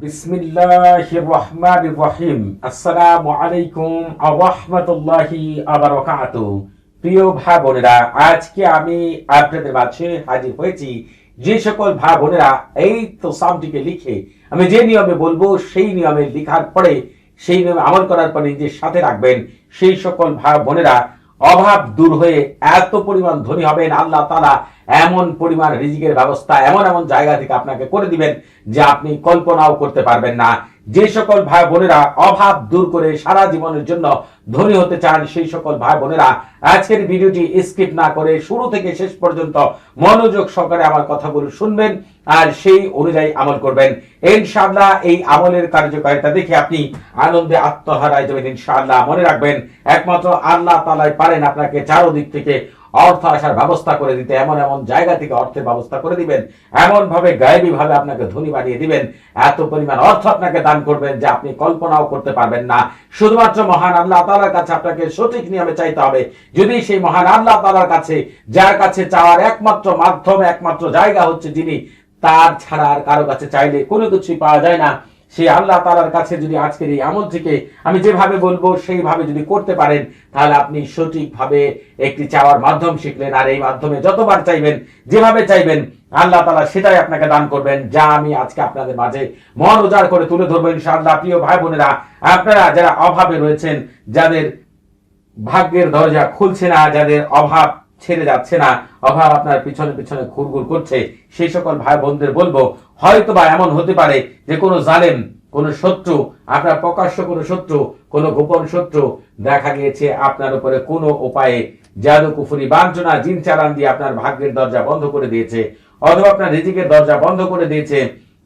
যে সকল এই লিখে, আমি যে নিয়মে বলব সেই নিয়মে লেখার পরে, সেই নিয়মে আমল করার পরে নিজের সাথে রাখবেন। সেই সকল ভাই বোনেরা অভাব দূর হয়ে এত পরিমাণ ধনী হবেন, আল্লাহ তালা এমন পরিমাণ রিজিকের ব্যবস্থা এমন এমন জায়গা থেকে আপনাকে করে দিবেন যে আপনি কল্পনাও করতে পারবেন না। যে সকল ভাই বোনেরা অভাব দূর করে সারা জীবনের জন্য ধনী হতে চান, সেই সকল ভাই বোনেরা আজকের ভিডিওটি স্কিপ না করে শুরু থেকে শেষ পর্যন্ত মনোযোগ সহকারে আমার কথাগুলো শুনবেন আর সেই অনুযায়ী আমল করবেন। ইনশাআল্লাহ এই আমলের কার্যকারিতা দেখে আপনি আনন্দে আত্মহারায় যাবেন ইনশাআল্লাহ। মনে রাখবেন, একমাত্র আল্লাহ তালাই পারেন আপনাকে চারোদিক থেকে অর্থ আসার ব্যবস্থা করে দিতে, এমন এমন জায়গা থেকে অর্থের ব্যবস্থা করে দিবেন এমন ভাবে গায়েবী ভাবে আপনাকে ধনী বানিয়ে দিবেন, এত পরিমাণ অর্থ আপনাকে দান করবেন যে আপনি কল্পনাও করতে পারবেন না। শুধুমাত্র মহান আল্লাহ তালার কাছে আপনাকে সঠিক নিয়মে চাইতে হবে। যদি সেই মহান আল্লাহ তালার কাছে, যার কাছে চাওয়ার একমাত্র মাধ্যম, একমাত্র জায়গা হচ্ছে যিনি, তার ছাড়া আর কারও কাছে চাইলে কোনো কিছুই পাওয়া যায় না। সেই আল্লাহ তালার কাছে যদি আজকের এই আমল থেকে আমি যেভাবে বলব, সেইভাবে যদি করতে পারেন, তাহলে আপনি সঠিকভাবে একটি চাওয়ার মাধ্যম শিখলেন। আর এই মাধ্যমে যতবার চাইবেন, যেভাবে চাইবেন, আল্লাহ তালা সেটাই আপনাকে দান করবেন, যা আমি আজকে আপনাদের মাঝে মন উজাড় করে তুলে ধরবো ইনশাআল্লাহ। প্রিয় ভাই বোনেরা, আপনারা যারা অভাবে রয়েছেন, যাদের ভাগ্যের দরজা খুলছে না, যাদের অভাব ছেড়ে যাচ্ছে না। অভাব আপনার পিছনে পিছনে ঘুরঘুর করছে। সেই সকল ভাই বোনদের বলব হয়তো বা এমন হতে পারে যে কোনো জালেম, কোনো শত্রু, আপনার প্রকাশ্য কোনো শত্রু, কোনো গোপন শত্রু দেখা গিয়েছে আপনার উপরে কোনো উপায়ে। জাদু, কুফুরি, বাঞ্ছনা জিন চালান দিয়ে আপনার ভাগ্যের দরজা বন্ধ করে দিয়েছে। অথবা আপনার রিজিকের দরজা বন্ধ করে দিয়েছে।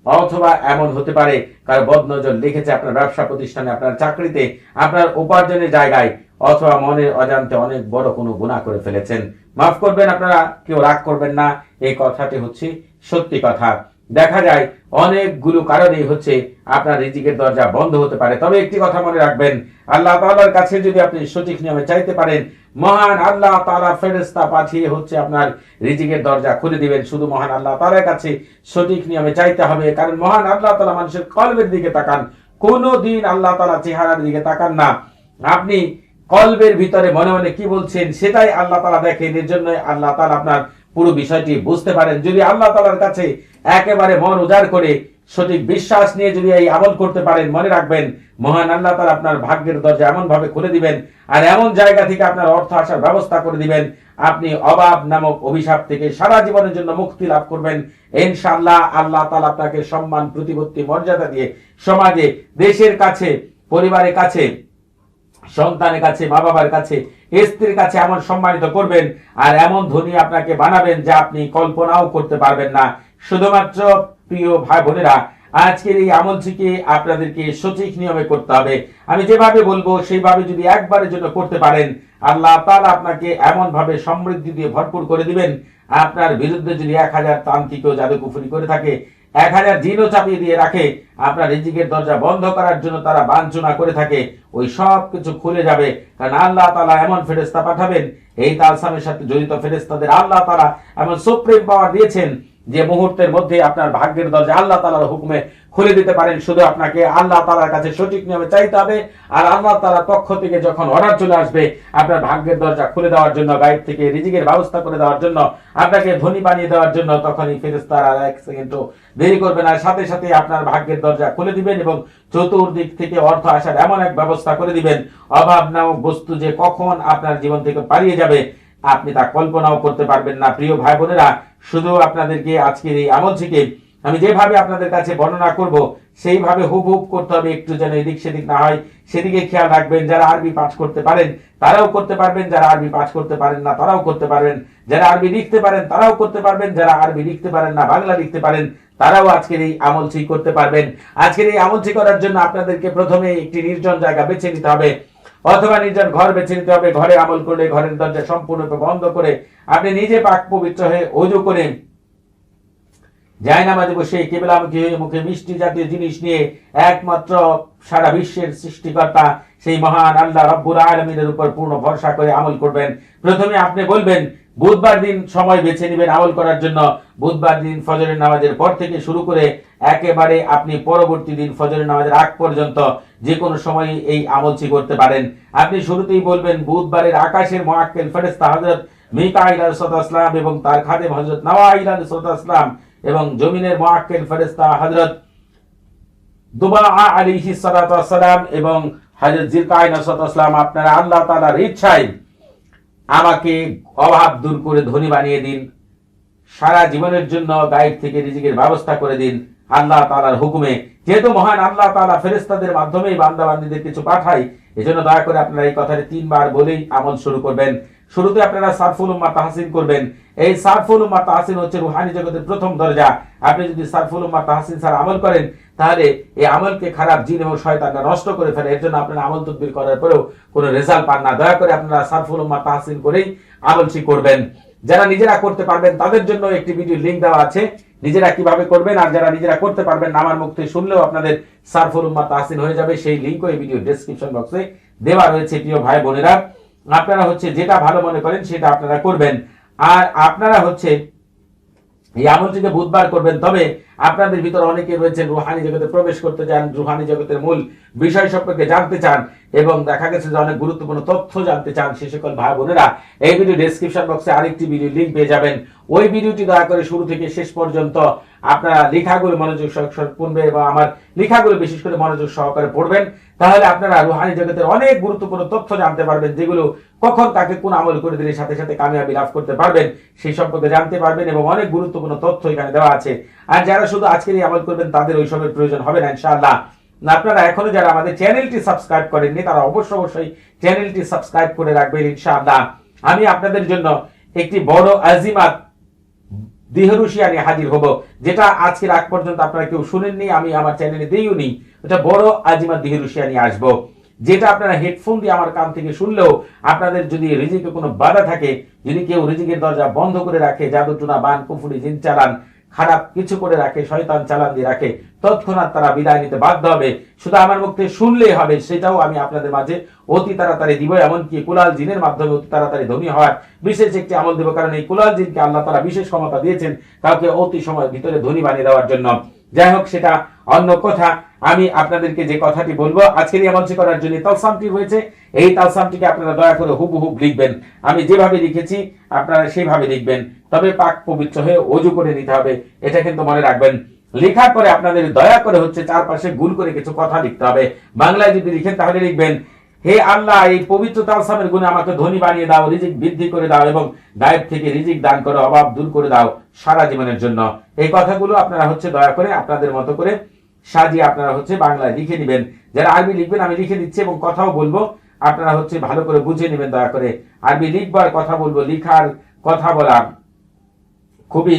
অথবা এমন হতে পারে, কার বদনজর লিখেছে আপনার ব্যবসা প্রতিষ্ঠানে, আপনার চাকরিতে, আপনার উপার্জনের জায়গায়, অথবা মনের অজান্তে অনেক বড় কোনো গুণা করে ফেলেছেন। মাফ করবেন আপনারা, কেউ রাগ করবেন না, এই কথাটি হচ্ছে সত্যি কথা। দেখা যায়, অনেকগুলো কারণেই হচ্ছে আপনার রিজিকের দরজা বন্ধ হতে পারে। তবে একটি কথা মনে রাখবেন, আল্লাহ তাআলার কাছে যদি আপনি সঠিক নিয়মে চাইতে পারেন মহান আল্লাহ তাআলা ফেরেশতা পাঠিয়ে হচ্ছে আপনার রিজিকের দরজা খুলে দিবেন। শুধু মহান আল্লাহ তাআলার কাছে সঠিক নিয়মে চাইতে হবে, কারণ মহান আল্লাহ তালা মানুষের কলবের দিকে তাকান। কোনো দিন আল্লাহ তালা চেহারার দিকে তাকান না। আপনি কলবের ভিতরে মনে মনে কি বলছেন সেটাই আল্লাহ তালা দেখেন। এর জন্য আল্লাহ তাআলা আপনার পুরো বিষয়টি বুঝতে পারেন। যদি আল্লাহ তাআলার কাছে একেবারে মন উজাড় করে সঠিক বিশ্বাস নিয়ে যদি এই আমল করতে পারেন, মনে রাখবেন, মহান আল্লাহ তাআলা আপনার ভাগ্যের দরজা এমন ভাবে খুলে দিবেন আর এমন জায়গা থেকে আপনার অর্থ আসার ব্যবস্থা করে দিবেন। আপনি অভাব নামক অভিশাপ থেকে সারা জীবনের জন্য মুক্তি লাভ করবেন। ইনশাআল্লাহ আল্লাহ তালা আপনাকে সম্মান, প্রতিপত্তি, মর্যাদা দিয়ে সমাজে, দেশের কাছে, পরিবারের কাছে, সন্তানের কাছে মা বাবার কাছে, স্ত্রীর কাছে এমন সম্মানিত করবেন আর এমন ধনী আপনাকে বানাবেন যা আপনি কল্পনাও করতে পারবেন না। শুধুমাত্র প্রিয় ভাই বোনেরা আজকের এই আমলটিকে আপনাদেরকে সঠিক নিয়মে করতে হবে। আমি যেভাবে বলব, সেইভাবে যদি একবারের জন্য করতে পারেন, আল্লাহ তাআলা আপনাকে এমন ভাবে সমৃদ্ধি দিয়ে ভরপুর করে দিবেন, আপনার বিরুদ্ধে যদি এক হাজার তান্ত্রিক ও জাদুকুফুরি করে থাকে, এক হাজার জিনও চাপিয়ে দিয়ে রাখে, আপনার রিজিকের দরজা বন্ধ করার জন্য তারা বাঞ্ছনা করে থাকে, ওই সব কিছু খুলে যাবে। কারণ আল্লাহ তালা এমন ফেরেস্তা পাঠাবেন, এই তালসামের সাথে জড়িত ফেরেস্তাদের আল্লাহ তালা এমন সুপ্রিম পাওয়ার দিয়েছেন যে মুহূর্তের মধ্যে আপনার ভাগ্যের দরজা আল্লাহ তালার হুকুমে খুলে দিতে পারেন, শুধু আপনাকে আল্লাহ তালার কাছে সঠিক নিয়মে চাইতে হবে আর আল্লাহ তালার পক্ষ থেকে যখন অর্ডার চলে আসবে, আপনার ভাগ্যের দরজা খুলে দেওয়ার জন্য গাইড থেকে রিজিকের ব্যবস্থা করে দেওয়ার জন্য, আপনাকে ধনী বানিয়ে দেওয়ার জন্য তখনই ফেরেস্তার আর এক সেকেন্ডও দেরি করবেন আর সাথে সাথে আপনার ভাগ্যের দরজা খুলে দিবেন এবং চতুর্দিক থেকে অর্থ আসার এমন এক ব্যবস্থা করে দিবেন। অভাব নামক বস্তু যে কখন আপনার জীবন থেকে পালিয়ে যাবে, আপনি তা কল্পনাও করতে পারবেন না। প্রিয় ভাই বোনেরা শুধু আপনাদেরকে আজকের এই আমল থেকে আমি যেভাবে আপনাদের কাছে বর্ণনা করব, সেইভাবে হুব হুব করতে হবে, একটু যেন এদিক সেদিক না হয়। সেদিকে খেয়াল রাখবেন, যারা আরবি পাঠ করতে পারেন, তারাও করতে পারবেন। যারা আরবি পাঠ করতে পারেন না, তারাও করতে পারবেন। যারা আরবি লিখতে পারেন, তারাও করতে পারবেন। যারা আরবি লিখতে পারেন না, বাংলা লিখতে পারেন, তারাও আজকের এই আমলটি করতে পারবেন। আজকের এই আমলটি করার জন্য আপনাদেরকে প্রথমে একটি নির্জন জায়গা বেছে নিতে হবে। অথবা নিজের ঘর বেছে নিতে হবে, ঘরে আমল করলে ঘরের দরজা সম্পূর্ণরূপে বন্ধ করে আপনি নিজে পাক পবিত্র হয়ে অজু করে বসে কেবলামুখী হয়ে মুখে মিষ্টি জাতীয় জিনিস নিয়ে একমাত্র সারা বিশ্বের সৃষ্টিকর্তা সেই মহান আল্লাহ রব্বুর আলমিনের উপর পূর্ণ ভরসা করে আমল করবেন। প্রথমে আপনি বলবেন বুধবার দিন সময় বেছে নেবেন আমল করার জন্য। বুধবার দিন ফজরের নামাজের পর থেকে শুরু করে একেবারে আপনি পরবর্তী দিন ফজরের নামাজের আগ পর্যন্ত যে কোনো সময় এই আমলটি করতে পারেন। আপনি শুরুতেই বলবেন, বুধবারের আকাশের মহাক্কেল ফেরেস্তা হজরত মিকাইল আসলাম এবং তার খাদেম হজরত নওয়াইল আসলাম এবং জমিনের মহাক্কেল ফেরেস্তা হজরত দুবা আলিহি সালাম এবং হজরত জিরকাইন আসলাম আপনারা আল্লাহ তালার ইচ্ছায় আমাকে অভাব দূর করে ধনী বানিয়ে দিন। সারা জীবনের জন্য গাইড থেকে রিজিকের ব্যবস্থা করে দিন। আল্লাহ তালার হুকুমে যেহেতু মহান আল্লাহ তালা ফেরেস্তাদের মাধ্যমেই বান্দাবান্দিদের কিছু কিছু পাঠায়, এজন্য দয়া করে আপনারা এই কথাটি তিনবার বলেই আমল শুরু করবেন। শুরুতে আপনারা সারফুল উম্মা তাহসিন করবেন। এই সারফুল উম্মা তাহসিন হচ্ছে রুহানি জগতের প্রথম দরজা। আপনি যদি সারফুল উম্মা তাহসিন স্যার আমল করেন, তাহলে এই আমলকে খারাপ জিন এবং শয়তানরা নষ্ট করে ফেলে। এর জন্য আপনারা আমল তদবির করার পরেও কোনো রেজাল্ট পান না। দয়া করে আপনারা সারফুল উম্মা তাহসিন করেই আমলটি করবেন। যারা নিজেরা করতে পারবেন, তাদের জন্য একটি ভিডিও লিংক দেওয়া আছে। নিজেরা কীভাবে করবেন আর যারা নিজেরা করতে পারবেন আমার থেকে শুনলেও আপনাদের সারফুল উম্মা তাহসিন হয়ে যাবে। সেই লিঙ্কও এই ভিডিও ডেসক্রিপশন বক্সে দেওয়া রয়েছে, প্রিয় ভাই বোনেরা। আপনারা হচ্ছে যেটা ভালো মনে করেন সেটা আপনারা করবেন। আর আপনারা হচ্ছে এই আমলটিকে বুধবার করবেন, তবে আপনাদের ভিতরে অনেকে রয়েছেন রুহানি জগতে প্রবেশ করতে চান, রুহানি জগতের মূল বিষয় সম্পর্কে জানতে চান এবং দেখা গেছে যে অনেক গুরুত্বপূর্ণ তথ্য জানতে চান সে সকল ভাই বোনেরা। এই ভিডিও ডেসক্রিপশন বক্সে আরেকটি ভিডিও লিঙ্ক পেয়ে যাবেন। ওই ভিডিওটি দয়া করে শুরু থেকে শেষ পর্যন্ত আপনারা লেখাগুলো মনোযোগ সহকারে পড়বে এবং আমার লেখাগুলো বিশেষ করে মনোযোগ সহকারে পড়বেন। তাহলে আপনারা রুহানি জগতের অনেক গুরুত্বপূর্ণ তথ্য জানতে পারবেন, যেগুলো কখন তাকে কোন আমল করে দিলে সাথে সাথে কামিয়াবি লাভ করতে পারবেন, সেই সম্পর্কে জানতে পারবেন এবং অনেক গুরুত্বপূর্ণ তথ্য এখানে দেওয়া আছে। আর যারা শুধু আজকের এই আমল করবেন, তাদের ওই সবের প্রয়োজন হবে না, ইনশাআল্লাহ। আপনারা এখনও যারা আমাদের চ্যানেলটি সাবস্ক্রাইব করেননি, তারা অবশ্যই অবশ্যই চ্যানেলটি সাবস্ক্রাইব করে রাখবেন, ইনশাআল্লাহ। আমি আপনাদের জন্য একটি বড় আজিমাত দিহরুশিয়া নিয়ে হাজির হব, যেটা আজকের আগ পর্যন্ত আপনারা কেউ শুনেননি, আমি আমার চ্যানেলে দিইও এটা বড় আজিমাত দিহরুশিয়া নিয়ে আসব, যেটা আপনারা হেডফোন দিয়ে আমার কান থেকে শুনলেও আপনাদের যদি রিজিকে কোনো বাধা থাকে, যদি কেউ রিজিকের দরজা বন্ধ করে রাখে জাদু টুনা বান, কুফুরি, জিন চালান, খারাপ কিছু করে রাখে, শয়তান চালান দিয়ে রাখে, তৎক্ষণাৎ তারা বিদায় নিতে বাধ্য হবে। শুধু আমার মুখে শুনলেই হবে, সেটাও আমি আপনাদের মাঝে অতি তাড়াতাড়ি দিব, এমনকি কুলাল জিনের মাধ্যমে অতি তাড়াতাড়ি ধনী হওয়ার বিশেষ একটি আমল দেব, কারণ এই কুলাল জিনকে আল্লাহ তারা বিশেষ ক্ষমতা দিয়েছেন, কাউকে অতি সময়ের ভিতরে ধনী বানিয়ে দেওয়ার জন্য। যাই হোক সেটা অন্য কথা। আমি আপনাদেরকে যে কথাটি বলব আজকের এই আমলটি করার জন্য তালসামটি হয়েছে এই তালসামটিকে আপনারা দয়া করে হুবহুব লিখবেন। আমি যেভাবে লিখেছি, আপনারা সেইভাবে লিখবেন। তবে পাক পবিত্র হয়ে অজু করে নিতে হবে, এটা কিন্তু মনে রাখবেন। লেখার পরে আপনাদের দয়া করে হচ্ছে চারপাশে গুল করে কিছু কথা লিখতে হবে। বাংলায় যদি লিখেন, তাহলে লিখবেন হে আল্লাহ, এই পবিত্র তালসামের গুণে আমাকে ধনী বানিয়ে দাও, রিজিক বৃদ্ধি করে দাও এবং গায়েব থেকে রিজিক দান করে, অভাব দূর করে দাও সারা জীবনের জন্য। এই কথাগুলো আপনারা হচ্ছে দয়া করে আপনাদের মতো করে সাজিয়ে আপনারা হচ্ছে বাংলায় লিখে নেবেন যারা আরবি লিখবেন, আমি লিখে দিচ্ছি এবং কথাও বলব। আপনারা হচ্ছে ভালো করে বুঝে নেবেন দয়া করে। আরবি লিখবার কথা বলব, লিখার কথা বলা খুবই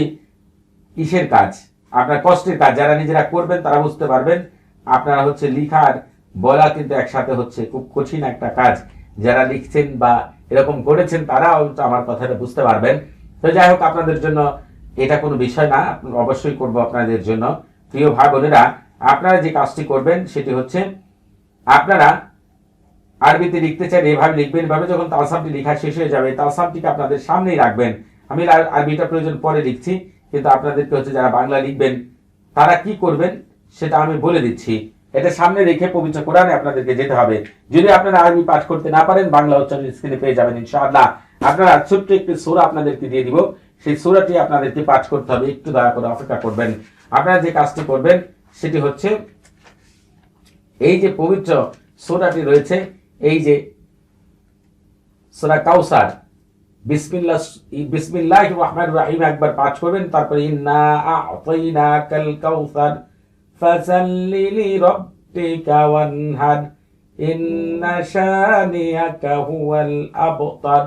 কিসের কাজ, আপনার কষ্টের কাজ। যারা নিজেরা করবেন, তারা বুঝতে পারবেন। আপনারা হচ্ছে লিখার বলা কিন্তু একসাথে হচ্ছে খুব কঠিন একটা কাজ। যারা লিখছেন বা এরকম করেছেন তারা তারাও আমার কথাটা বুঝতে পারবেন। তো যাই হোক, আপনাদের জন্য এটা কোনো বিষয় না, অবশ্যই করব আপনাদের জন্য। প্রিয় ভাই বোনেরা, আপনারা যে কাজটি করবেন সেটি হচ্ছে আপনারা আরবিতে লিখতে চান এভাবে লিখবেন, এভাবে যখন তালসামটি লেখা শেষ হয়ে যাবে, তালসামটিকে আপনাদের সামনেই রাখবেন। আমি আরবিটা প্রয়োজন পরে লিখছি, কিন্তু আপনাদেরকে হচ্ছে যারা বাংলা লিখবেন, তারা কি করবেন সেটা আমি বলে দিচ্ছি। এটা সামনে রেখে পবিত্র কোরআনে আপনাদেরকে যেতে হবে। যদি আপনারা আরবি পাঠ করতে না পারেন, বাংলা উচ্চারণ স্ক্রিনে পেয়ে যাবেন ইনশাআল্লাহ। আপনারা ছোট্ট একটি সুরা আপনাদেরকে দিয়ে দিব। সেই সুরাটি আপনাদেরকে পাঠ করতে হবে। একটু দয়া করে অপেক্ষা করবেন। আপনারা যে কাজটি করবেন, সেটি হচ্ছে, এই যে পবিত্র সুরাটি রয়েছে, এই যে সুরা কাউসার বিসমিল্লাহ বিসমিল্লাহ রহমান রাহিম একবার পাঠ করবেন, তারপরে ইন্না আতাইনাকাল কাউসার। ফাসাল্লি লিরাব্বিকা ওয়ানহার ইন্না শানিয়াকা হুয়াল আবতার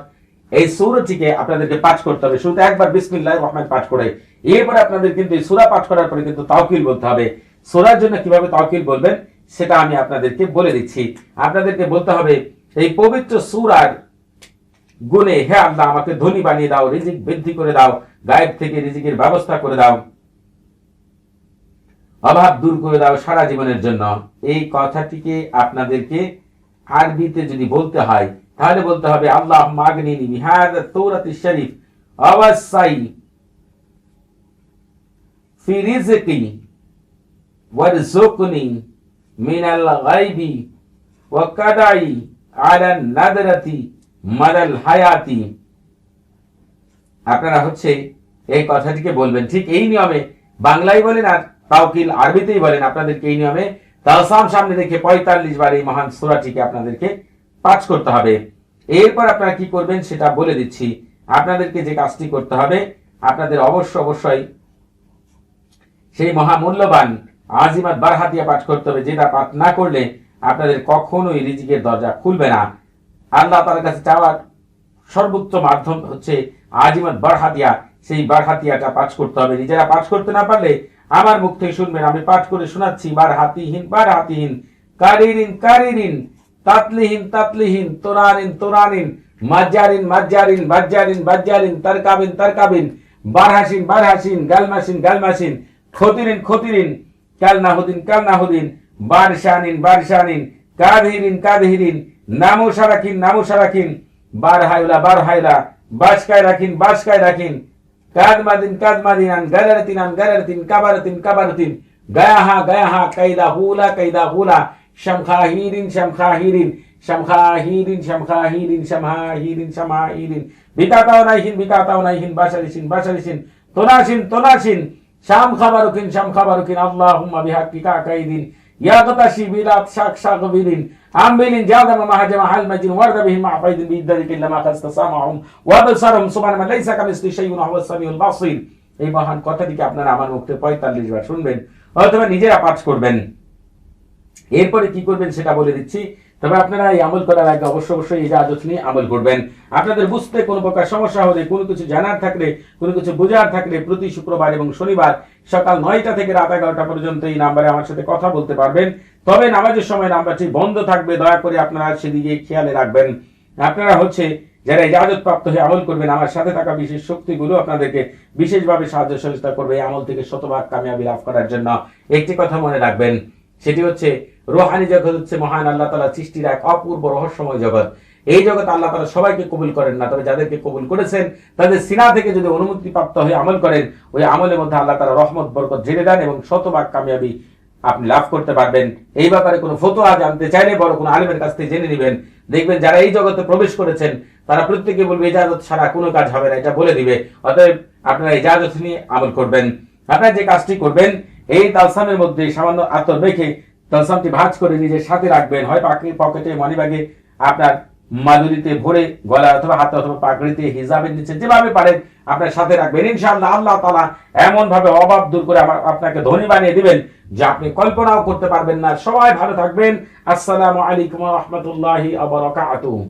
এই সূরাটিকে আপনাদেরকে পাঠ করতে হবে। শুরুতে একবার বিসমিল্লাহির রহমান পাঠ করে। এরপরে আপনাদের কিন্তু এই সূরা পাঠ করার পরে কিন্তু তাওকিল বলতে হবে। সূরার জন্য কীভাবে তাওকিল বলবেন, সেটা আমি আপনাদেরকে বলে দিচ্ছি। আপনাদেরকে বলতে হবে, এই পবিত্র সূরার গুণে, হে আল্লাহ, আমাকে ধনী বানিয়ে দাও, রিজিক বৃদ্ধি করে দাও, গায়েব থেকে রিজিকের ব্যবস্থা করে দাও। অভাব দূর করে দাও সারা জীবনের জন্য এই কথাটিকে আপনাদেরকে আরবিতে যদি বলতে হয় তাহলে বলতে হবে আল্লাহ মাগনিনি বিহাদ তৌরাত শরীফ অবশ্যই في رزقي وارزقني من الغيب وكدعي على النذرة مدى الحياة আপনারা হচ্ছে এই কথাটিকে বলবেন ঠিক এই নিয়মে বাংলায় বলেন আর তাওকিল আরবিতেই বলেন আপনাদেরকে এই নিয়মে, তালসাম সামনে রেখে পঁয়তাল্লিশ বার এই মহান সুরাটিকে আপনাদেরকে পাঠ করতে হবে। এরপর আপনারা কি করবেন সেটা বলে দিচ্ছি। আপনাদেরকে যে কাজটি করতে হবে, আপনাদের অবশ্য অবশ্যই সেই মহামূল্যবান আজিমাত বারহাতিয়া পাঠ করতে হবে, যেটা পাঠ না করলে আপনাদের কখনোই রিজিকের দরজা খুলবে না। আল্লাহ তার কাছে চাওয়ার সর্বোচ্চ মাধ্যম হচ্ছে আজিমাত বারহাতিয়া। সেই বারহাতিয়াটা পাঠ করতে হবে। নিজেরা পাঠ করতে না পারলে আমার মুখ থেকে শুনবেন, আমি পাঠ করে শোনাচ্ছি, বার হাতিহীন বার হাতিহীন, কারিরিন কারিরিন, তাতলিহীন তাতলিহীন তোরানিন তোরানিন মাজ্জারিন মাজ্জারিন বাজ্জারিন বাজ্জারিন তারকাবিন তারকাবিন, বারহাসিন বারহাসিন, গালমাসিন গালমাসিন, খতিরিন খতিরিন কালনাহুদিন কালনাহুদিন বারশানিন বারশানিন কাদহিরিন কাদহিরিন নামো সারাকিন নামো সারাকিন বারহাইলা বারহাইলা বাসকায় রাখিন বাসকায় রাখিন কাদমাদিন কাদমাদিন আন গালারাতিন আন গালারাতিন কাবারাতিন কাবারাতিন। গায়াহা গায়াহা, কাইদা হুলা কাইদা হুলা। শামখাহিরিন শামখাহিরিন। শামখাহিরিন শামখাহিরিন, শামহাহিরিন শামহাহিরিন। বিকাতাও নাইহিন বিকাতাও নাইহিন, বাসারিসিন বাসারিসিন। তোনাসিন তোনাসিন। শাম খাবারুকিন শাম খাবারুকিন আল্লাহুম্মা বিহাক্কিকা কাইদিন ইয়া شاك شاك শাক عم বিদিন আমবিলিন জাদাম মাহাজাম হাল মাজিন ورد بهم مع فيد بيدرك إلا ما তাসতাসামাহুম ওয়া বাসারহুম سبحان من ليس كمثل شيء وهو السميع البصير. এই মহান কথাটিকে আপনারা আমার মুখ 45 বার শুনবেন। অথবা নিজেরা পাঠ করবেন। এরপরে কি করবেন সেটা বলে দিচ্ছি। তবে আপনারা এই আমল করার আগে অবশ্যই অবশ্যই এই ইজাজত নিয়ে আমল করবেন। আপনাদের বুঝতে কোনো প্রকার সমস্যা হলে, কোনো কিছু জানার থাকলে, কোনো কিছু বোঝার থাকলে প্রতি শুক্রবার এবং শনিবার সকাল নয়টা থেকে রাত এগারোটা পর্যন্ত এই নাম্বারে আমার সাথে কথা বলতে পারবেন। তবে নামাজের সময় নাম্বারটি বন্ধ থাকবে, দয়া করে আপনারা সেদিকে খেয়ালে রাখবেন। আপনারা হচ্ছে যারা ইজাজত প্রাপ্ত হয়ে আমল করবেন, আমার সাথে থাকা বিশেষ শক্তিগুলো আপনাদেরকে বিশেষভাবে সাহায্য সহযোগিতা করবে এই আমল থেকে শতভাগ কামিয়াবি লাভ করার জন্য। একটি কথা মনে রাখবেন সেটি হচ্ছে রোহানি জগৎ হচ্ছে মহান আল্লাহ তালা সৃষ্টির এক অপূর্ব রহস্যময় জগৎ। এই জগৎ আল্লাহ তালা সবাইকে কবুল করেন না, তবে যাদেরকে কবুল করেছেন, তাদের সিনা থেকে যদি অনুমতি প্রাপ্ত হয়ে আমল করেন, ওই আমলের মধ্যে আল্লাহ তালা রহমত, বরকত জেনে দেন এবং শতভাগ কামিয়াবি আপনি লাভ করতে পারবেন। এই ব্যাপারে কোনো ফতোয়া জানতে চাইলে বড় কোনো আলিমের কাছ থেকে জেনে নেবেন। দেখবেন যারা এই জগতে প্রবেশ করেছেন, তারা প্রত্যেকে বলবে, ইজাজত ছাড়া কোনো কাজ হবে না। এটা বলে দিবে। অতএব আপনারা ইজাজত নিয়ে আমল করবেন। আপনারা যে কাজটি করবেন এই তালসামের মধ্যে সামান্য আতর রেখে তালসামটি ভাঁজ করে নিজের সাথে রাখবেন। হয় পাখি পকেটে, মানিব্যাগে আপনার মাদুরিতে ভরে গলা অথবা হাতে অথবা পাকড়িতে হিজাবের নিচে যেভাবে পারেন আপনার সাথে রাখবেন। ইনশাআল্লাহ আল্লাহ তাআলা এমন ভাবে অভাব দূর করে আপনাকে ধনী বানিয়ে দিবেন যে আপনি কল্পনাও করতে পারবেন না। সবাই ভালো থাকবেন। আসসালামু আলাইকুম রাহমাতুল্লাহি ওয়া বারাকাতুহু।